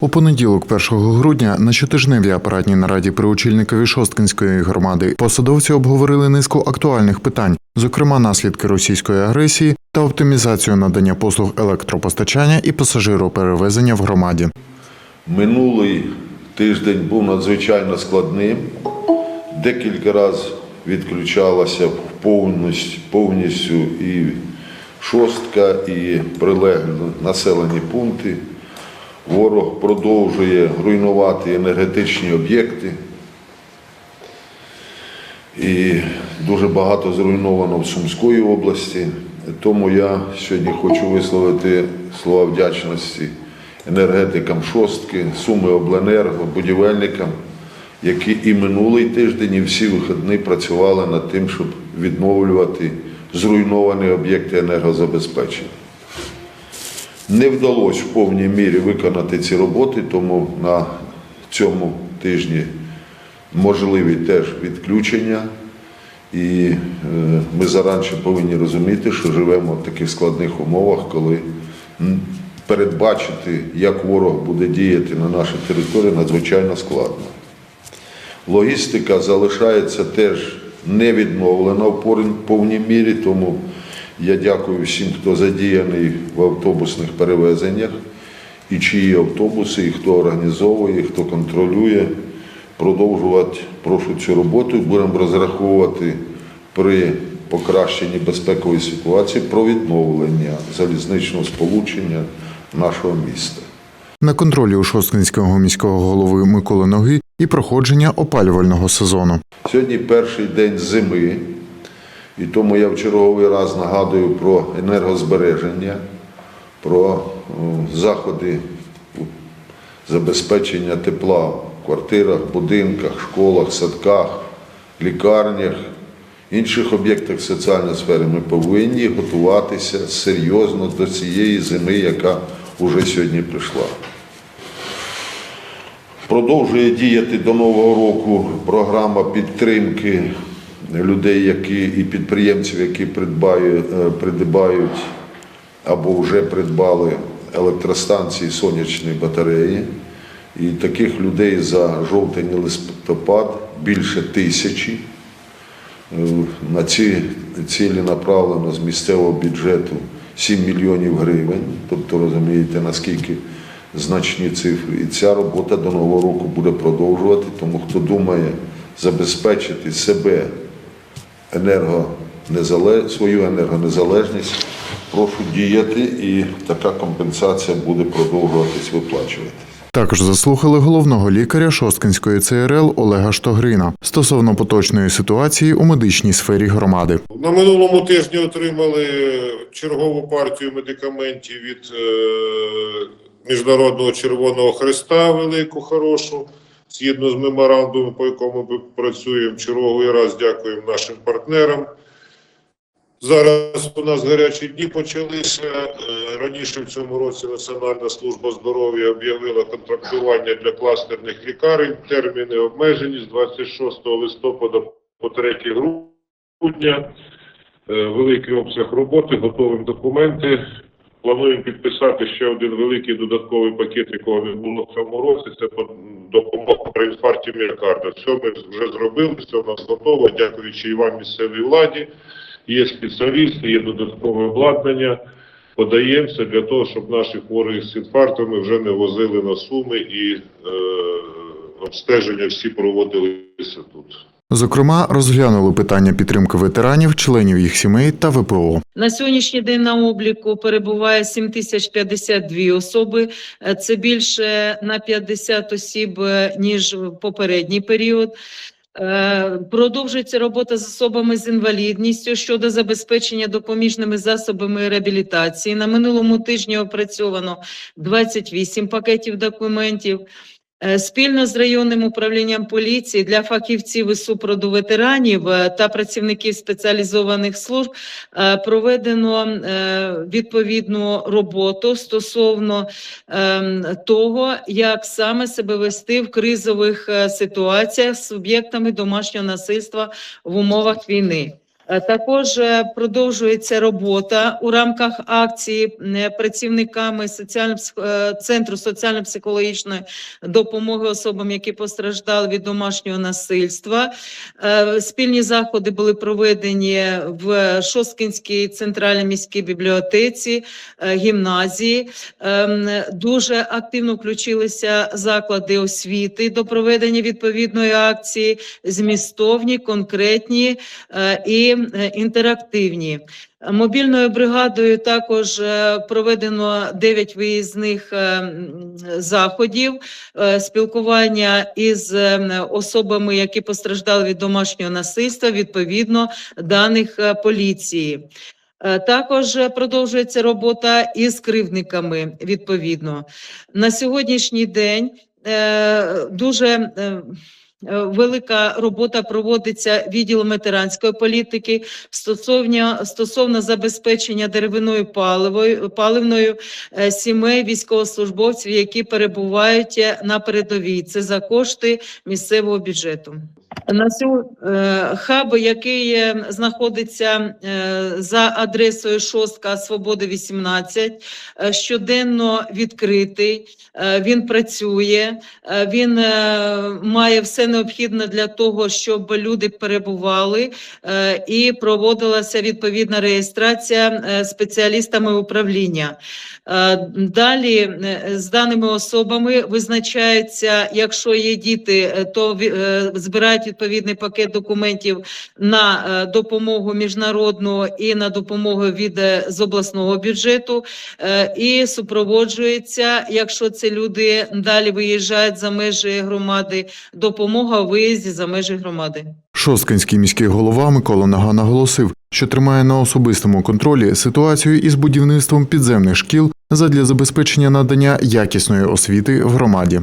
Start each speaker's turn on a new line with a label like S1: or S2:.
S1: У понеділок, 1 грудня, на щотижневій апаратній нараді при очільникові Шосткинської громади посадовці обговорили низку актуальних питань, зокрема наслідки російської агресії та оптимізацію надання послуг електропостачання і пасажироперевезення в громаді.
S2: Минулий тиждень був надзвичайно складним. Декілька разів відключалася повністю, повністю і шостка, і прилеглі населені пункти. Ворог продовжує руйнувати енергетичні об'єкти. І дуже багато зруйновано в Сумської області. Тому я сьогодні хочу висловити слова вдячності енергетикам шостки, Суми Обленерго, будівельникам, які і минулий тиждень, і всі вихідні працювали над тим, щоб відновлювати зруйновані об'єкти енергозабезпечення. Не вдалося в повній мірі виконати ці роботи, тому на цьому тижні можливі теж відключення. І е, ми заранше повинні розуміти, що живемо в таких складних умовах, коли передбачити, як ворог буде діяти на нашій території, надзвичайно складно. Логістика залишається теж не відновлена в повній мірі, тому я дякую всім, хто задіяний в автобусних перевезеннях, і чиї автобуси, і хто організовує, і хто контролює. Продовжувати прошу цю роботу. Будемо розраховувати при покращенні безпекової ситуації про відновлення залізничного сполучення нашого міста.
S1: На контролі у Шосткинського міського голови Миколи Ноги і проходження опалювального сезону.
S2: Сьогодні перший день зими, і тому я в черговий раз нагадую про енергозбереження, про заходи забезпечення тепла в квартирах, будинках, школах, садках, лікарнях, інших об'єктах соціальної сфери. Ми повинні готуватися серйозно до цієї зими, яка вже сьогодні прийшла. Продовжує діяти до Нового року програма підтримки людей, які і підприємців, які придбають, е, або вже придбали електростанції сонячної батареї. І таких людей за жовтень і листопад більше тисячі. Е, На ці цілі направлено з місцевого бюджету 7 мільйонів гривень. Тобто розумієте, наскільки значні цифри. І ця робота до Нового року буде продовжувати. Тому хто думає забезпечити себе енергонезалеж... свою енергонезалежність, прошу діяти, і така компенсація буде продовжуватись виплачуватись.
S1: Також заслухали головного лікаря Шосткинської ЦРЛ Олега Штогрина стосовно поточної ситуації у медичній сфері громади.
S3: На минулому тижні отримали чергову партію медикаментів від е, Міжнародного Червоного Христа, велику, хорошу, згідно з меморандумом, по якому ми працюємо. Черговий раз дякуємо нашим партнерам. Зараз у нас гарячі дні почалися. Е, Раніше в цьому році Національна служба здоров'я об'явила контрактування для кластерних лікарень. Терміни обмежені з 26 листопада по 3 грудня. Е, Великий обсяг роботи, готуємо документи. Плануємо підписати ще один великий додатковий пакет, якого не було в цьому році. Це по- допомога при інфаркті міокарда. Все ми вже зробили, все у нас готово. Дякуючи і вам, місцевій владі. Є спеціалісти, є додаткове обладнання. Подаємося для того, щоб наші хворих з інфарктами вже не возили на суми і е, обстеження всі проводилися тут.
S1: Зокрема, розглянули питання підтримки ветеранів, членів їх сімей та ВПО.
S4: На сьогоднішній день на обліку перебуває 7052 особи. Е, Це більше на 50 осіб, е, ніж в попередній період. Е, Продовжується робота з особами з інвалідністю щодо забезпечення допоміжними засобами реабілітації. На минулому тижні опрацьовано 28 пакетів документів. Е, Спільно з районним управлінням поліції для фахівців із супроводу ветеранів е, та працівників спеціалізованих служб е, проведено відповідну роботу стосовно ем, того, як саме себе вести в кризових ситуаціях з суб'єктами домашнього насильства в умовах війни. Е, Також е, продовжується робота у рамках акції е, працівниками центру соціально-психологічної допомоги особам, які постраждали від домашнього насильства. Спільні заходи були проведені в Шосткинській центральній міській бібліотеці, гімназії. Ем, Дуже активно включилися заклади освіти до проведення відповідної акції, змістовні, конкретні і інтерактивні. Мобільною бригадою також е, проведено 9 виїзних е, заходів, е, спілкування із е, особами, які постраждали від домашнього насильства, відповідно даних е, поліції. Е, Також е, продовжується робота із кривдниками відповідно. На сьогоднішній день е, дуже е, е, велика робота проводиться відділом ветеранської політики стосовно, стосовно забезпечення деревиною паливою, паливною е, сімей військовослужбовців, які перебувають е, на передовій. Це за кошти місцевого бюджету. На цю е, хаб, який знаходиться е, за адресою Шостка Свободи 18, е, щоденно відкритий. Е, він працює, е, він е, має все необхідне для того, щоб люди перебували е, і проводилася відповідна реєстрація е, спеціалістами управління. Е, Далі е, з даними особами визначається, якщо є діти, е, то е, збирають відповідний пакет документів на е, допомогу міжнародну і на допомогу від е, з обласного бюджету, е, і супроводжується, якщо це люди далі виїжджають за межі громади, допомога у виїзді за межі громади.
S1: Шосткинський міський голова Микола Нага наголосив, що тримає на особистому контролі ситуацію із будівництвом підземних шкіл задля забезпечення надання якісної освіти в громаді.